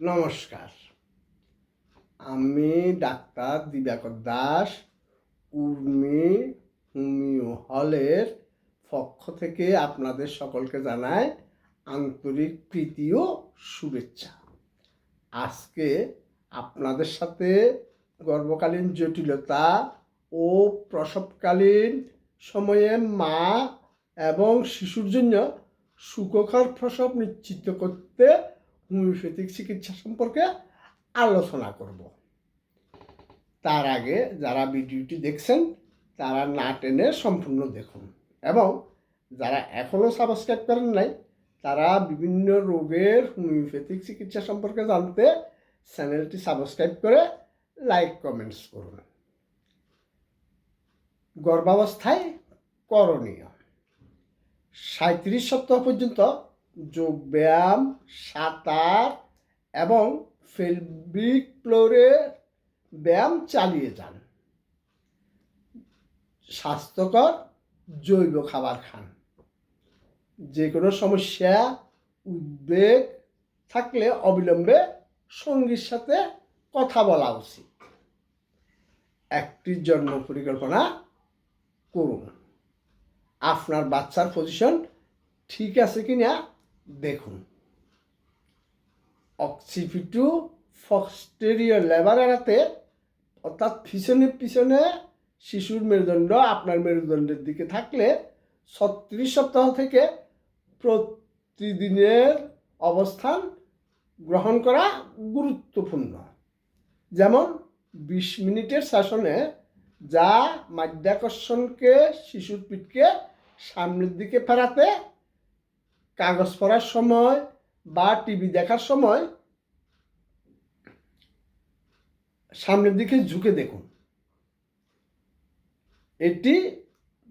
নমস্কার। আমি doctor Dibakar Das, Urmi homeo হলের পক্ষ থেকে আপনাদের সকলকে জানাই আন্তরিক প্রীতি ও শুভেচ্ছা। আজকে আপনাদের সাথে গর্ভকালীন জটিলতা ও প্রসবকালীন সময়ে মা এবং শিশুর জন্য সুখকর প্রসব নিশ্চিত করতে হোমিওপ্যাথিক চিকিৎসা সম্পর্কে আলোচনা করব। তার আগে যারা ভিডিওটি দেখছেন, তারা না টেনে সম্পূর্ণ দেখুন এবং যারা এখনও সাবস্ক্রাইব করেন নাই, তারা বিভিন্ন রোগের হোমিওপ্যাথিক চিকিৎসা সম্পর্কে জানতে চ্যানেলটি সাবস্ক্রাইব করে লাইক, কমেন্টস করুন। গর্ভাবস্থায় করণীয়। সাঁত্রিশ সপ্তাহ পর্যন্ত যোগ ব্যায়াম সাঁতার এবং ফেলবিক ফ্লোরে ব্যায়াম চালিয়ে যান। স্বাস্থ্যকর জৈব খাবার খান। যে কোনো সমস্যা, উদ্বেগ থাকলে অবিলম্বে সঙ্গীর সাথে কথা বলা উচিত। একটি জন্ম পরিকল্পনা করুন। আপনার বাচ্চার পজিশন ঠিক আছে কি না দেখুন। অক্সিপিটু ফক্সটেরিয়র লেবার এড়াতে, অর্থাৎ পিছনে পিছনে শিশুর মেরুদণ্ড, আপনার মেরুদণ্ডের দিকে থাকলে ছত্রিশ সপ্তাহ থেকে প্রতিদিনের অবস্থান গ্রহণ করা গুরুত্বপূর্ণ। যেমন, বিশ মিনিটের শাসনে যা মাধ্যাকর্ষণকে, শিশুর পিঠকে সামনের দিকে ফেরাতে কাগজ পড়ার সময় বা টিভি দেখার সময় সামনের দিকে ঝুঁকে দেখুন। এটি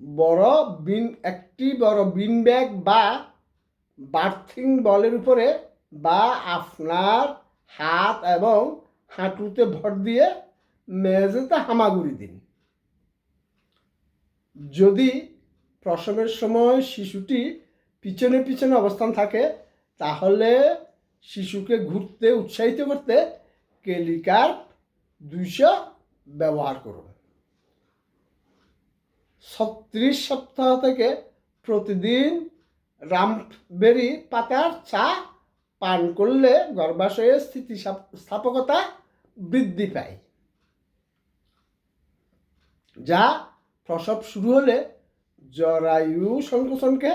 বড় বিন, একটি বড় বিন ব্যাগ বা বার্থিং বলের উপরে বা আপনার হাত এবং হাঁটুতে ভর দিয়ে মেঝেতে হামাগুড়ি দিন। যদি প্রসবের সময় শিশুটি পিছনে পিছনে অবস্থান থাকে, তাহলে শিশুকে ঘুরতে, উৎসাহিত করতে কেলিকার দুইশো ব্যবহার করুন। ছত্রিশ সপ্তাহ থেকে প্রতিদিন রামবেরি পাতার চা পান করলে গর্ভাশয়ের স্থিতি স্থাপকতা বৃদ্ধি পায়, যা প্রসব শুরু হলে জরায়ু সংকোচনকে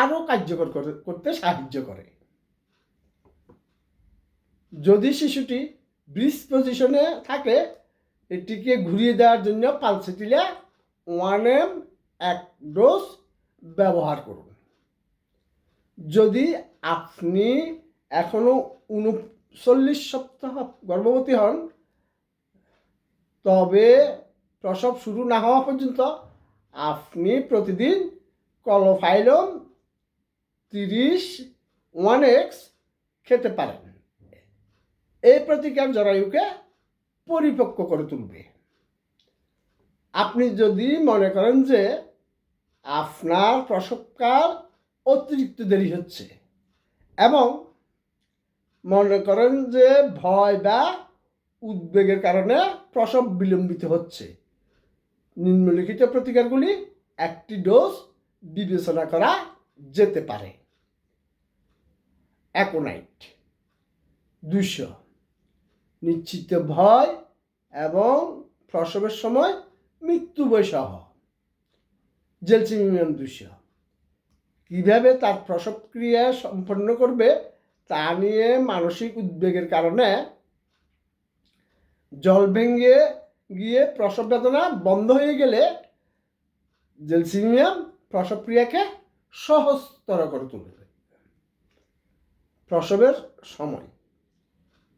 আরও কার্যকর করতে সাহায্য করে। যদি শিশুটি ব্রিজ পজিশনে থাকে, এটিকে ঘুরিয়ে দেওয়ার জন্য পালসেটিলা ওয়ান এম এক ডোজ ব্যবহার করুন। যদি আপনি এখনও উনচল্লিশ সপ্তাহ গর্ভবতী হন, তবে প্রসব শুরু না হওয়া পর্যন্ত আপনি প্রতিদিন কলোফাইলম তিরিশ ওয়ান এক্স খেতে পারেন এই প্রতিকার জরায়ুকে পরিপক্ক করে তুলবে। আপনি যদি মনে করেন যে আপনার প্রসবকাল অতিরিক্ত দেরি হচ্ছে এবং মনে করেন যে ভয় বা উদ্বেগের কারণে প্রসব বিলম্বিত হচ্ছে, নিম্নলিখিত প্রতিকারগুলি একটি ডোজ বিবেচনা করা যেতে পারে। অ্যাকোনাইট দুশো নিশ্চিত ভয় এবং প্রসবের সময় মৃত্যু বৈসহ জেলসিমিয়াম দুশো কীভাবে তার প্রসবক্রিয়া সম্পন্ন করবে তা নিয়ে মানসিক উদ্বেগের কারণে জল ভেঙে গিয়ে প্রসব বেদনা বন্ধ হয়ে গেলে জেলসিমিয়াম প্রসবক্রিয়াকে সহজতর করে তুলবে প্রসবের সময়।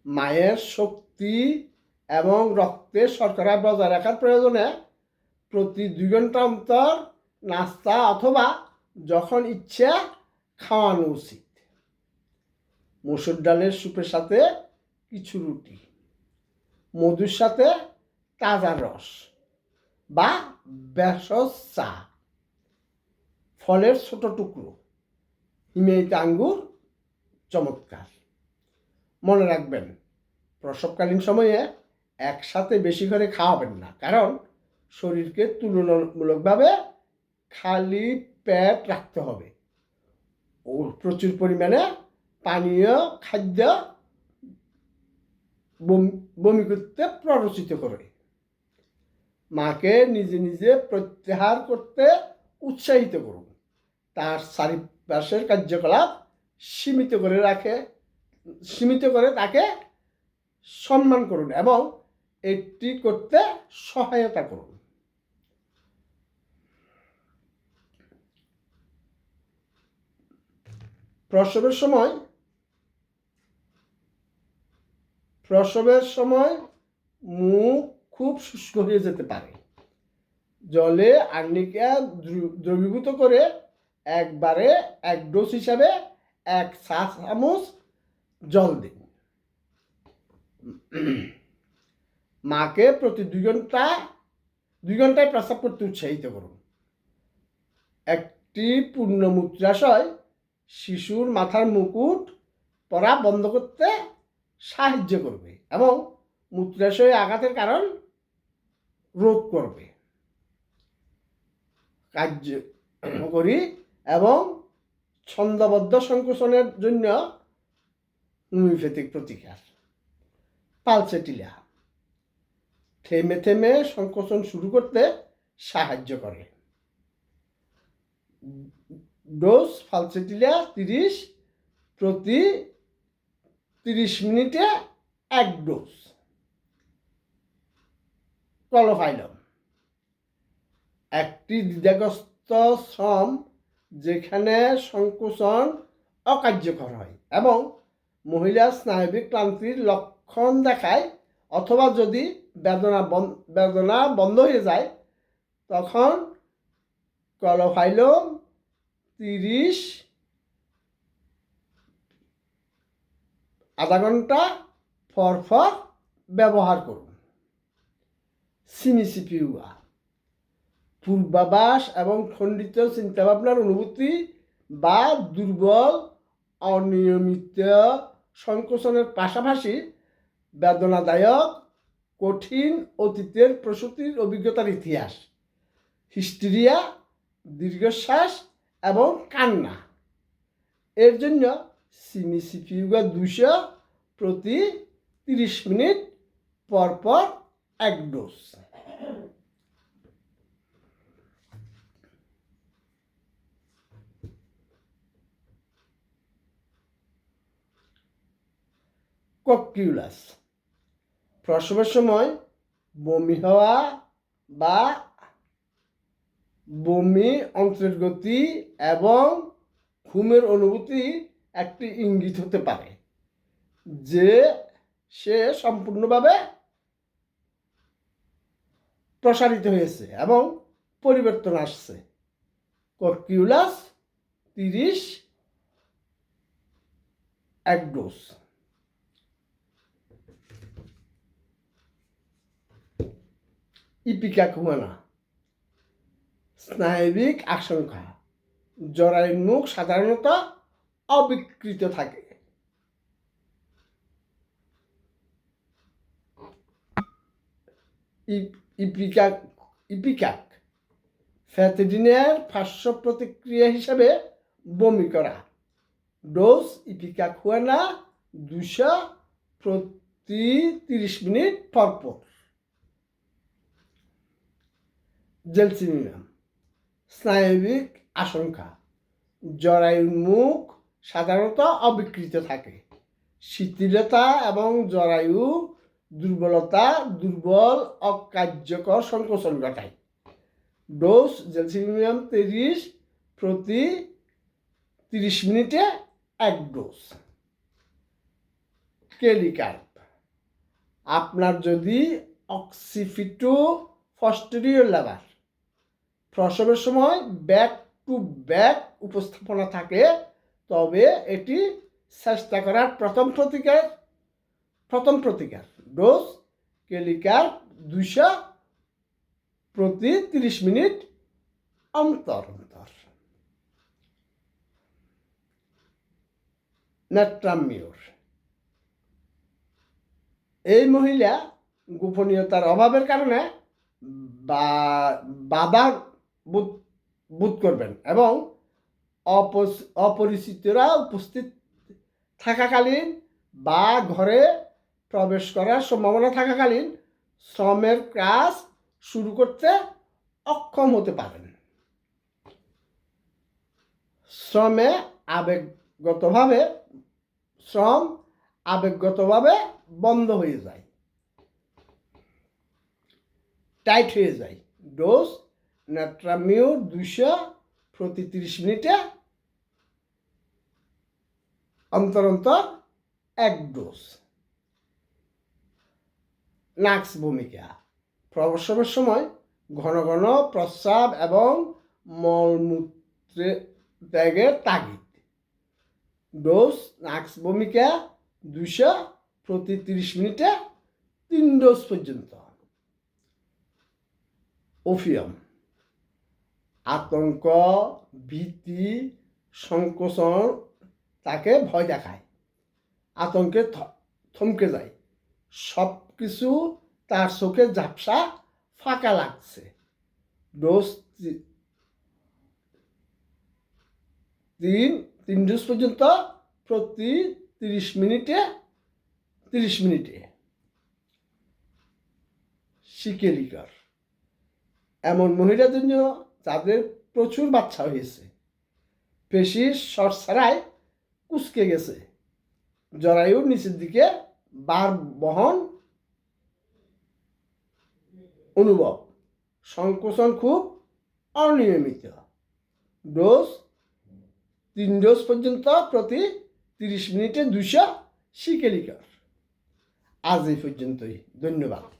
মায়ের শক্তি এবং রক্তের শর্করা বজায় রাখার প্রয়োজনে প্রতি দুই ঘণ্টা অন্তর নাস্তা অথবা যখন ইচ্ছা খাওয়ানো উচিত। মসুর ডালের স্যুপের সাথে কিছু রুটি, মধুর সাথে তাজা রস বা ভেষজ চা, ফলের ছোট টুকরো হিমেইতে আঙ্গুর চমৎকার। মনে রাখবেন, প্রসবকালীন সময়ে একসাথে বেশি করে খাওয়াবেন না, কারণ শরীরকে তুলনামূলকভাবে খালি পেট রাখতে হবে। ও প্রচুর পরিমাণে পানীয় খাদ্য বমি করতে প্ররোচিত করে। মাকে নিজে নিজে প্রত্যাহার করতে উৎসাহিত করুন। তার চারিপাশের কার্যকলাপ সীমিত করে রাখে, সীমিত করে তাকে সম্মান করুন এবং এটি করতে সহায়তা করুন। প্রসবের সময় প্রসবের সময় মুখ খুব শুষ্ক হয়ে যেতে পারে। জলে আর্নিকা দ্রবীভূত করে একবারে এক ডোজ হিসাবে এক চা চামচ জল দিন। মাকে প্রতি দুই ঘণ্টা, দুই ঘন্টায় প্রস্রাব করতে উৎসাহিত করুন। একটি পূর্ণ মূত্রাশয় শিশুর মাথার মুকুট পরা বন্ধ করতে সাহায্য করবে এবং মূত্রাশয়ে আঘাতের কারণ রোধ করবে। কার্য করি এবং ছন্দবদ্ধ সংকোচনের জন্য হোমিওপ্যাথিক প্রতিকার। পালসেটিলা থেমে থেমে সংকোচন শুরু করতে সাহায্য করে। ডোজ ফালসেটিলা তিরিশ প্রতি তিরিশ মিনিটে এক ডোজ। ক্লোফাইলম। একটি দ্বিধাগ্রস্ত শ্রম যেখানে সংকোচন অকার্যকর হয় এবং মহিলা স্নায়বিক ক্লান্তির লক্ষণ দেখায় অথবা যদি বেদনা বেদনা বন্ধ হয়ে যায়, তখন ক্লোফাইলম তিরিশ আধা ঘণ্টা পর ব্যবহার করুন। সিমিসিপিউয়া পূর্বাভাস এবং খণ্ডিত চিন্তাভাবনার অনুভূতি বা দুর্বল, অনিয়মিত সংকোচনের পাশাপাশি বেদনাদায়ক, কঠিন অতীতের প্রসূতির অভিজ্ঞতার ইতিহাস, হিস্টিরিয়া, দীর্ঘশ্বাস এবং কান্না। এর জন্য সিমিসিপিউগা দুশো প্রতি তিরিশ মিনিট পরপর পর এক ডোজ। ককিউলাস প্রসবের সময় বমি হওয়া বা বমি অন্ত্রের গতি এবং ঘুমের অনুভূতি একটি ইঙ্গিত হতে পারে, যে সে সম্পূর্ণভাবে প্রসারিত হয়েছে এবং পরিবর্তন আসছে। কর্কিউলাস তিরিশ এক ডোজ ইপিকা কুমানা স্নায়বিক আশঙ্কা। জরায়ুর মুখ সাধারণত অবিকৃত থাকে। ইপ- ইপিকাক ইপিকাক, ফ্যাথিডিনের পার্শ্ব প্রতিক্রিয়া হিসাবে বমি করা। ডোজ ইপিকাক হুয়ানা দুশো প্রতি তিরিশ মিনিট পর পর জেলসিমিয়াম স্নায়বিক আশঙ্কা। জরায়ুর মুখ সাধারণত অবিকৃত থাকে। শিথিলতা এবং জরায়ু দুর্বলতা দুর্বল, অকার্যকর সংকোচন ঘটায়। ডোজ জেলসিমিয়াম তিরিশ প্রতি তিরিশ মিনিটে এক ডোজ। কেলিকার্প আপনার যদি অক্সিফিটো ফস্টেরিয়র লেভার প্রসবের সময় ব্যাক টু ব্যাক উপস্থাপনা থাকে, তবে এটি চেষ্টা করার প্রথম প্রতিকার প্রথম প্রতিকার ডোজ কেলিকার দুইশো প্রতি তিরিশ মিনিট অন্তর অন্তর। নেট্রামিওর। এই মহিলা গোপনীয়তার অভাবের কারণে বা, বাধা বোধ বোধ করবেন। এবং অপরিচিতরা উপস্থিত থাকাকালীন বা ঘরে প্রবেশ করার সম্ভাবনা থাকাকালীন শ্রমের কাজ শুরু করতে অক্ষম হতে পারেন। শ্রমে আবেগগতভাবে, শ্রম আবেগগতভাবে বন্ধ হয়ে যায়। টাইট হয়ে যায়। ডোজ নাট্রামিউ দুশো প্রতি তিরিশ মিনিটে অন্তর অন্তর এক ডোজ। নাক্স ভূমিকা। প্রসবের সময় ঘন ঘন প্রস্রাব এবং মলমূত্রে ত্যাগের তাগিদ। ডোজ, নাক্স ভূমিকা দুশো প্রতি তিরিশ মিনিটে তিন ডোজ পর্যন্ত। ওফিয়াম। আতঙ্ক, ভীতি, সংকোচন তাকে ভয় দেখায়। আতঙ্কে থমকে যায়। সব কিছু তার চোখে ঝাপসা ফাঁকা লাগছে। তিন তিন ডোজ পর্যন্ত প্রতি তিরিশ মিনিটে তিরিশ মিনিটে। শিকেলিকার এমন মহিলাদের জন্য যাদের প্রচুর বাচ্চা হয়েছে। পেশির শর্ট ছাড়াই কুচকে গেছে। জরায়ুর নিচের দিকে বার বহন অনুভব। সংকোচন খুব অনিয়মিত। ডোজ, তিন ডোজ পর্যন্ত প্রতি তিরিশ মিনিটে দুশো শিকেলিকার। আজ এই পর্যন্তই। ধন্যবাদ।